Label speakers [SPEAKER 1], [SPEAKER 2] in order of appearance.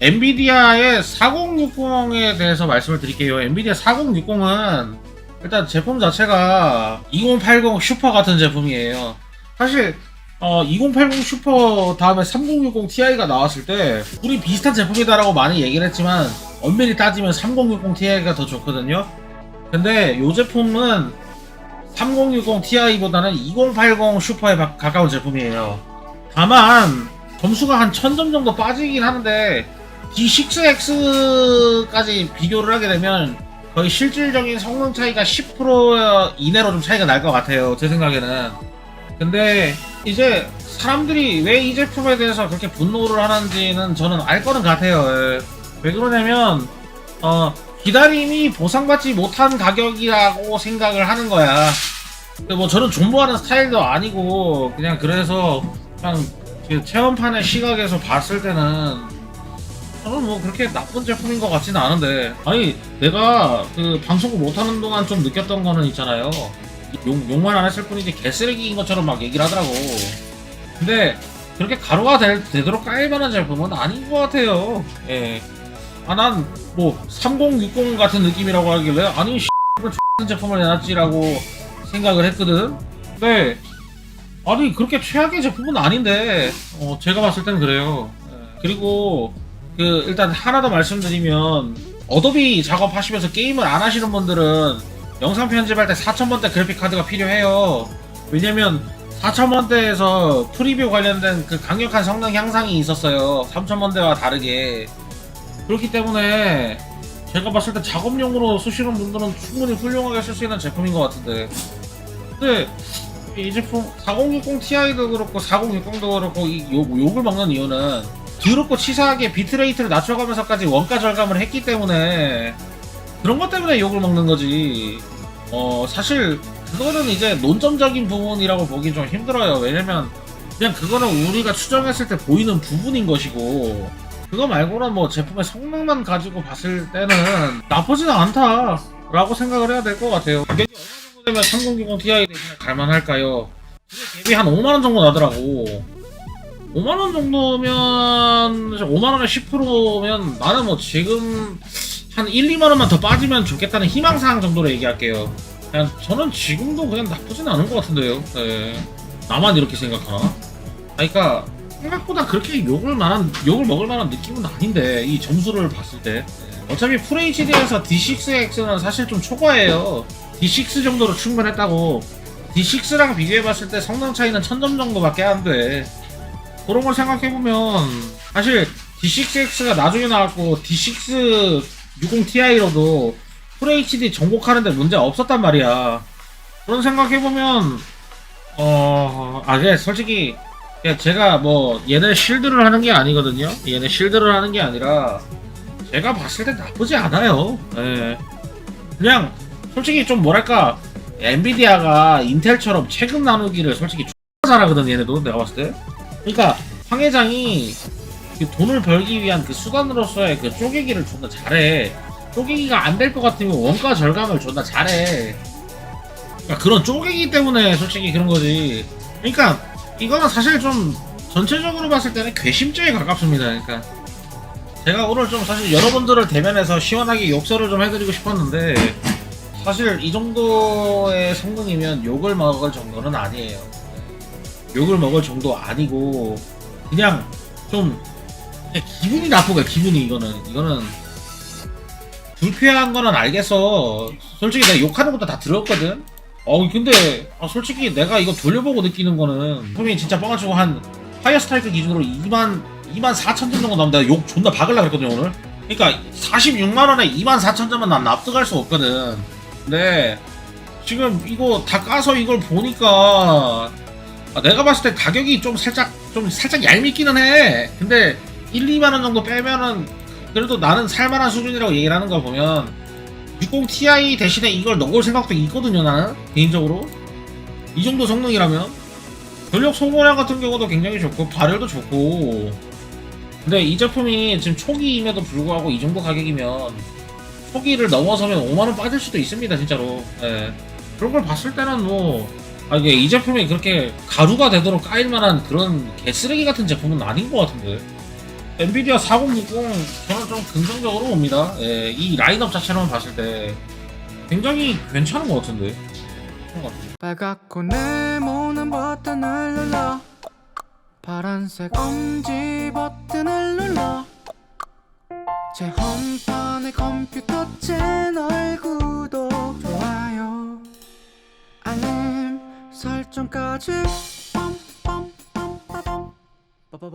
[SPEAKER 1] 엔비디아의 4060에 대해서 말씀을 드릴게요. 엔비디아 4060은 일단 제품 자체가 2080 슈퍼 같은 제품이에요. 사실 어, 2080 슈퍼 다음에 3060 Ti가 나왔을 때 둘이 비슷한 제품이다라고 많이 얘기를 했지만 엄밀히 따지면 3060 Ti가 더 좋거든요. 근데 이 제품은 3060 Ti보다는 2080 슈퍼에 가- 가까운 제품이에요. 다만 점수가 한 1000점 정도 빠지긴 하는데 D6X까지 비교를 하게 되면 거의 실질적인 성능 차이가 10% 이내로 좀 차이가 날 것 같아요. 제 생각에는. 근데 이제 사람들이 왜 이 제품에 대해서 그렇게 분노를 하는지는 저는 알 거는 같아요. 예. 왜 그러냐면 어, 기다림이 보상받지 못한 가격이라고 생각을 하는 거야. 근데 뭐 저는 존버하는 스타일도 아니고 그냥 그래서 그냥 그 체험판의 시각에서 봤을 때는 저는 뭐 그렇게 나쁜 제품인 것 같지는 않은데. 아니 내가 그 방송을 못하는 동안 좀 느꼈던 거는 있잖아요. 욕, 욕만 안 했을 뿐이지 개쓰레기인 것처럼 막 얘기를 하더라고. 근데 그렇게 가루가 될, 되도록 깔만한 제품은 아닌 것 같아요. 예. 아 난 뭐 3060 같은 느낌이라고 하길래 아니 씨 같은 제품을 내놨지라고 생각을 했거든. 근데 아니 그렇게 최악의 제품은 아닌데. 어, 제가 봤을 때는 그래요. 예. 그리고 그 일단 하나 더 말씀드리면 어도비 작업하시면서 게임을 안 하시는 분들은 영상 편집할 때 4000번대 그래픽 카드가 필요해요. 왜냐면 4000번대에서 프리뷰 관련된 그 강력한 성능 향상이 있었어요. 3000번대와 다르게. 그렇기 때문에 제가 봤을 때 작업용으로 쓰시는 분들은 충분히 훌륭하게 쓸 수 있는 제품인 것 같은데. 근데 이 제품 4060 Ti도 그렇고 4060도 그렇고 이 욕, 욕을 먹는 이유는 더럽고 치사하게 비트레이트를 낮춰가면서까지 원가 절감을 했기 때문에 그런 것 때문에 욕을 먹는 거지. 어 사실 그거는 이제 논점적인 부분이라고 보기 좀 힘들어요. 왜냐면 그냥 그거는 우리가 추정했을 때 보이는 부분인 것이고 그거 말고는 뭐 제품의 성능만 가지고 봤을 때는 나쁘지는 않다라고 생각을 해야 될 것 같아요. 가격이 얼마 정도 되면 3060 Ti 대신에 갈만할까요? 그게 갭이 한 5만원 정도 나더라고 5만원 정도면 5만원에 10%면 나는 뭐 지금 한 1, 2만원만 더 빠지면 좋겠다는 희망사항 정도로 얘기할게요. 그냥 저는 지금도 그냥 나쁘진 않은 것 같은데요. 네. 나만 이렇게 생각하나? 그러니까 생각보다 그렇게 욕을 만한 욕을 먹을 만한 느낌은 아닌데 이 점수를 봤을 때. 어차피 FHD에서 D6X는 사실 좀 초과해요. D6 정도로 충분했다고. D6랑 비교해봤을 때 성능 차이는 1000점 정도밖에 안 돼 그런 걸 생각해보면 사실 D6X가 나중에 나왔고 D6 60ti로도 FHD 정복하는데 문제 없었단 말이야 그런 생각해보면 어... 아, 예, 솔직히 야, 제가 뭐 얘네 실드를 하는 게 아니거든요. 얘네 실드를 하는 게 아니라 제가 봤을 때 나쁘지 않아요. 예. 그냥 솔직히 좀 뭐랄까 엔비디아가 인텔처럼 체급 나누기를 솔직히 X 잘하거든 얘네도 내가 봤을 때. 그러니까 황 회장이 그 돈을 벌기 위한 그 수단으로서의 그 쪼개기를 존나 잘해. 쪼개기가 안 될 것 같으면 원가 절감을 존나 잘해. 그러니까 그런 쪼개기 때문에 솔직히 그런 거지. 그러니까 이거는 사실 좀 전체적으로 봤을 때는 괘씸죄에 가깝습니다. 그러니까 제가 오늘 좀 사실 여러분들을 대면해서 시원하게 욕설을 좀 해드리고 싶었는데 사실 이 정도의 성능이면 욕을 먹을 정도는 아니에요. 욕을 먹을 정도 아니고 그냥 좀 그냥 기분이 나쁘고 기분이 이거는 이거는 불쾌한 거는 알겠어. 솔직히 내가 욕하는 것도 다 들었거든. 어 근데 아, 솔직히 내가 이거 돌려보고 느끼는 거는 분명히 진짜 뻥아치고 한 파이어 스트라이크 기준으로 2만 2만 4천 점 정도 나오면 내가 욕 존나 박을라 그랬거든요 오늘 그러니까 46만 원에 2만 4천 점은 난 납득할 수 없거든 근데 지금 이거 다 까서 이걸 보니까 아, 내가 봤을 때 가격이 좀 살짝 좀 살짝 얄밉기는 해. 근데 1, 2만 원 정도 빼면은 그래도 나는 살만한 수준이라고 얘기를 하는 거 보면 60ti 대신에 이걸 넣을 생각도 있거든요 나는 개인적으로. 이 정도 성능이라면. 전력 소모량 같은 경우도 굉장히 좋고 발열도 좋고. 근데 이 제품이 지금 초기임에도 불구하고 이 정도 가격이면 초기를 넘어서면 5만원 빠질 수도 있습니다 진짜로. 예. 그런 걸 봤을 때는 뭐 아, 이게 이 제품이 그렇게 가루가 되도록 까일 만한 그런 개쓰레기 같은 제품은 아닌 것 같은데 엔비디아 4060 저는 좀 긍정적으로 봅니다. 예, 이 라인업 자체로만 봤을 때 굉장히 괜찮은 것 같은데.
[SPEAKER 2] 빨갛고 네모난 버튼을 눌러 파란색 엄지 버튼을 눌러 제 홈판의 컴퓨터 채널 구독 좋아요 알림 설정까지